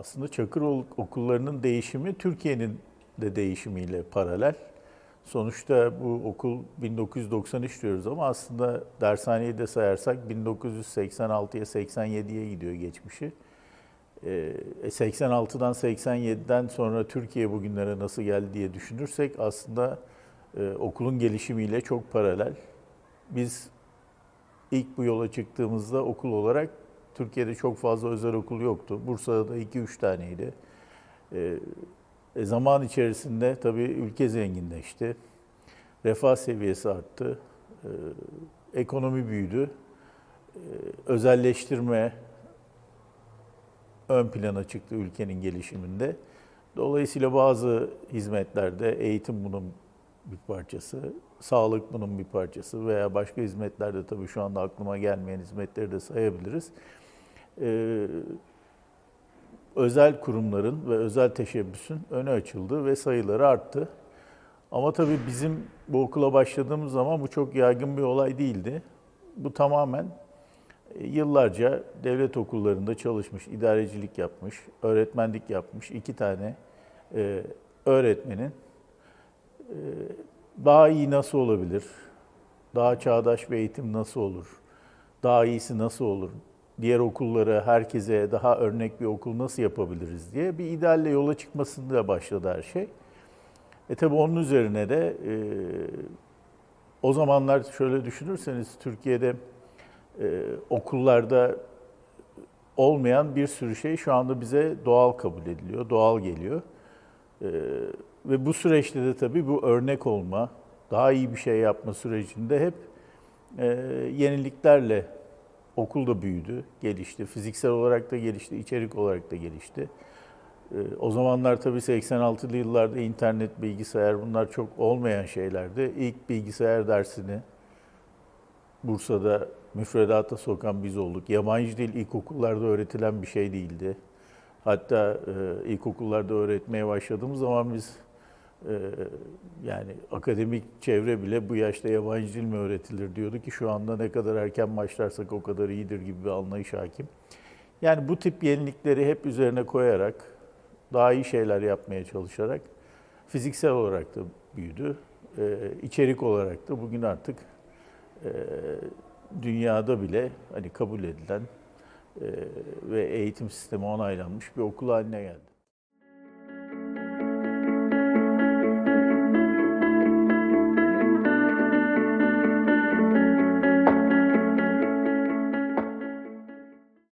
aslında Çakır okullarının değişimi Türkiye'nin de değişimiyle paralel. Sonuçta bu okul 1993 diyoruz ama aslında dershaneyi de sayarsak 1986'ya 87'ye gidiyor geçmişi. Ee, e, 86'dan 87'den sonra Türkiye bugünlere nasıl geldi diye düşünürsek aslında e, okulun gelişimiyle çok paralel. Biz ilk bu yola çıktığımızda okul olarak Türkiye'de çok fazla özel okul yoktu. Bursa'da da 2-3 taneydi. Ee, e, zaman içerisinde tabii ülke zenginleşti. Refah seviyesi arttı. Ee, ekonomi büyüdü. Ee, özelleştirme ön plana çıktı ülkenin gelişiminde. Dolayısıyla bazı hizmetlerde eğitim bunun bir parçası, sağlık bunun bir parçası veya başka hizmetlerde tabii şu anda aklıma gelmeyen hizmetleri de sayabiliriz. Ee, özel kurumların ve özel teşebbüsün önü açıldı ve sayıları arttı. Ama tabii bizim bu okula başladığımız zaman bu çok yaygın bir olay değildi. Bu tamamen e, yıllarca devlet okullarında çalışmış, idarecilik yapmış, öğretmenlik yapmış iki tane e, öğretmenin e, daha iyi nasıl olabilir, daha çağdaş bir eğitim nasıl olur, daha iyisi nasıl olur, diğer okullara, herkese daha örnek bir okul nasıl yapabiliriz diye bir idealle yola çıkmasında başladı her şey. E tabi onun üzerine de e, o zamanlar şöyle düşünürseniz Türkiye'de e, okullarda olmayan bir sürü şey şu anda bize doğal kabul ediliyor, doğal geliyor. E, ve bu süreçte de tabii bu örnek olma, daha iyi bir şey yapma sürecinde hep e, yeniliklerle okul da büyüdü, gelişti. Fiziksel olarak da gelişti, içerik olarak da gelişti. Ee, O zamanlar tabii 86'lı yıllarda internet, bilgisayar bunlar çok olmayan şeylerdi. İlk bilgisayar dersini Bursa'da müfredata sokan biz olduk. Yabancı dil ilkokullarda öğretilen bir şey değildi. Hatta e, ilkokullarda öğretmeye başladığımız zaman biz e, yani akademik çevre bile bu yaşta yabancı dil mi öğretilir diyordu ki şu anda ne kadar erken başlarsak o kadar iyidir gibi bir anlayış hakim. Yani bu tip yenilikleri hep üzerine koyarak, daha iyi şeyler yapmaya çalışarak fiziksel olarak da büyüdü. Ee, içerik olarak da bugün artık e, dünyada bile hani kabul edilen e, ve eğitim sistemi onaylanmış bir okul haline geldi.